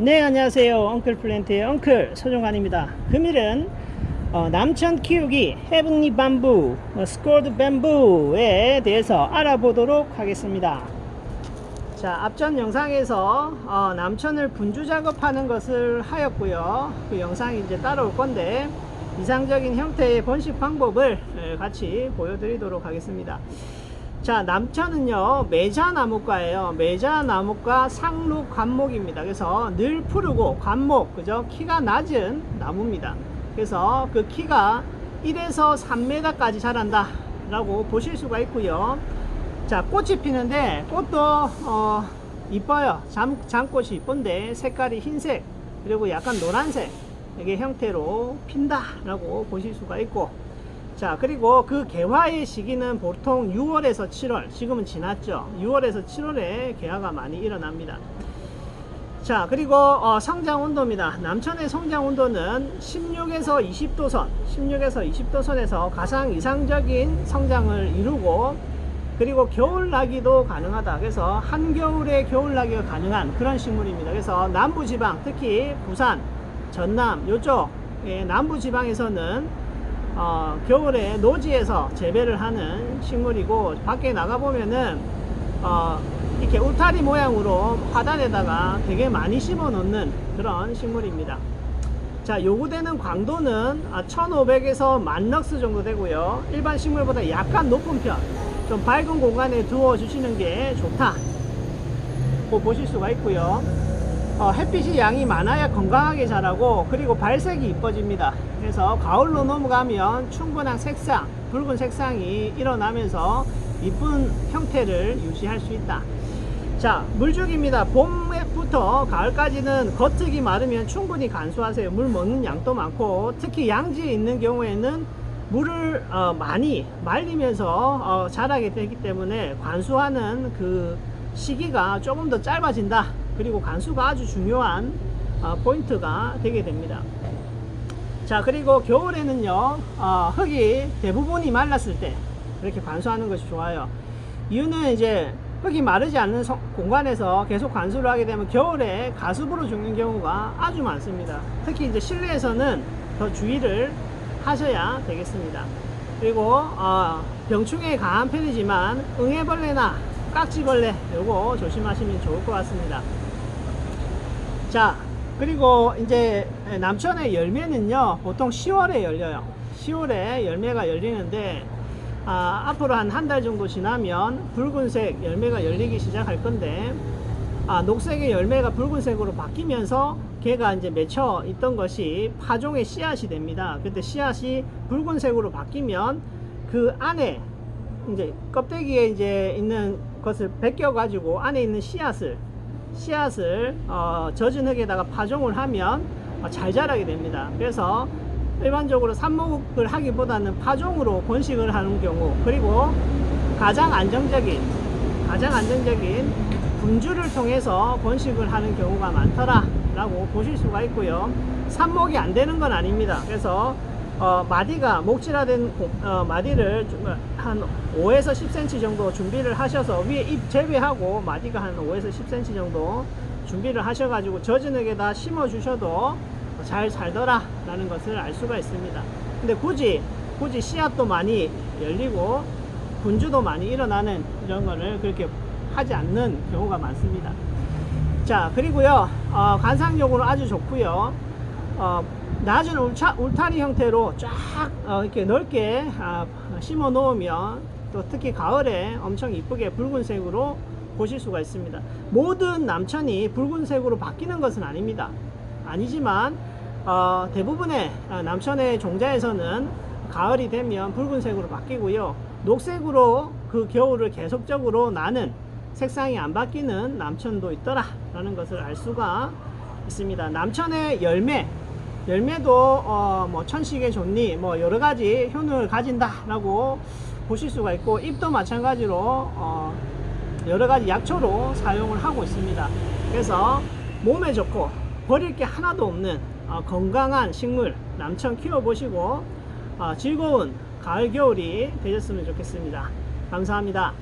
네 안녕하세요. 엉클 플랜트의 엉클 서종환입니다. 금일은 어, 남천 키우기 헤븐리 밤부 어, 스코드 뱀부에 대해서 알아보도록 하겠습니다. 자 앞전 영상에서 어, 남천을 분주 작업하는 것을 하였고요. 그 영상이 이제 따라올 건데 이상적인 형태의 번식 방법을 에, 같이 보여드리도록 하겠습니다 자 남천은요 매자나무과예요. 매자나무과 상록 관목입니다. 그래서 늘 푸르고 관목 그죠? 키가 낮은 나무입니다. 그래서 그 키가 1에서 3m까지 자란다 라고 보실 수가 있고요. 자 꽃이 피는데 꽃도 어, 이뻐요. 잠, 잠꽃이 이쁜데 색깔이 흰색 그리고 약간 노란색 이게 형태로 핀다 라고 보실 수가 있고 자 그리고 그 개화의 시기는 보통 6월에서 7월 지금은 지났죠. 6월에서 7월에 개화가 많이 일어납니다. 자 그리고 어, 성장 온도입니다. 남천의 성장 온도는 16에서 20도 선 16에서 20도 선에서 가장 이상적인 성장을 이루고 그리고 겨울나기도 가능하다. 그래서 한겨울에 겨울나기가 가능한 그런 식물입니다. 그래서 남부지방 특히 부산 전남 요쪽 예, 남부지방에서는 어, 겨울에 노지에서 재배를 하는 식물이고 밖에 나가 보면은 어, 이렇게 울타리 모양으로 화단에다가 되게 많이 심어 놓는 그런 식물입니다. 자, 요구되는 광도는 1500에서 만 럭스 정도 되고요. 일반 식물보다 약간 높은 편. 좀 밝은 공간에 두어 주시는 게 좋다. 고 보실 수가 있고요. 어, 햇빛이 양이 많아야 건강하게 자라고 그리고 발색이 이뻐집니다. 그래서 가을로 넘어가면 충분한 색상, 붉은 색상이 일어나면서 이쁜 형태를 유지할 수 있다. 자, 물주기입니다. 봄부터 가을까지는 겉흙이 마르면 충분히 간수하세요. 물 먹는 양도 많고 특히 양지에 있는 경우에는 물을 어, 많이 말리면서 어, 자라게 되기 때문에 관수하는 그 시기가 조금 더 짧아진다. 그리고 간수가 아주 중요한 어, 포인트가 되게 됩니다. 자 그리고 겨울에는요 어, 흙이 대부분이 말랐을 때 이렇게 관수하는 것이 좋아요. 이유는 이제 흙이 마르지 않는 성- 공간에서 계속 관수를 하게 되면 겨울에 가습으로 죽는 경우가 아주 많습니다. 특히 이제 실내에서는 더 주의를 하셔야 되겠습니다. 그리고 어, 병충해에 강한 편이지만 응애벌레나 깍지벌레 요거 조심하시면 좋을 것 같습니다. 자 그리고 이제 남천의 열매는요 보통 10월에 열려요. 10월에 열매가 열리는데 아, 앞으로 한 한 달 정도 지나면 붉은색 열매가 열리기 시작할 건데 아, 녹색의 열매가 붉은색으로 바뀌면서 걔가 이제 맺혀 있던 것이 파종의 씨앗이 됩니다. 그때 씨앗이 붉은색으로 바뀌면 그 안에 이제 껍데기에 이제 있는 것을 벗겨 가지고 안에 있는 씨앗을 씨앗을 어, 젖은 흙에다가 파종을 하면 어, 잘 자라게 됩니다. 그래서 일반적으로 삽목을 하기보다는 파종으로 번식을 하는 경우 그리고 가장 안정적인 가장 안정적인 분주를 통해서 번식을 하는 경우가 많더라 라고 보실 수가 있고요 삽목이 안 되는 건 아닙니다 그래서 어, 마디가 목질화된 고- 어, 마디를 한 5에서 10cm 정도 준비를 하셔서 위에 잎 제외하고 마디가 한 5에서 10cm 정도 준비를 하셔가지고 젖은 흙에다 심어 주셔도 잘 살더라 라는 것을 알 수가 있습니다. 근데 굳이 굳이 씨앗도 많이 열리고 분주도 많이 일어나는 이런 거를 그렇게 하지 않는 경우가 많습니다. 자 그리고요 어, 관상용으로 아주 좋고요. 어, 낮은 울차, 울타리 형태로 쫙 어, 이렇게 넓게 아, 심어 놓으면 또 특히 가을에 엄청 이쁘게 붉은색으로 보실 수가 있습니다. 모든 남천이 붉은색으로 바뀌는 것은 아닙니다. 아니지만 어, 대부분의 어, 남천의 종자에서는 가을이 되면 붉은색으로 바뀌고요. 녹색으로 그 겨울을 계속적으로 나는 색상이 안 바뀌는 남천도 있더라 라는 것을 알 수가 있습니다. 남천의 열매 열매도 어, 뭐 천식의 좋니 뭐 여러 가지 효능을 가진다 라고 보실 수가 있고 잎도 마찬가지로 어, 여러 가지 약초로 사용을 하고 있습니다. 그래서 몸에 좋고 버릴 게 하나도 없는 어, 건강한 식물 남천 키워보시고 어, 즐거운 가을 겨울이 되셨으면 좋겠습니다. 감사합니다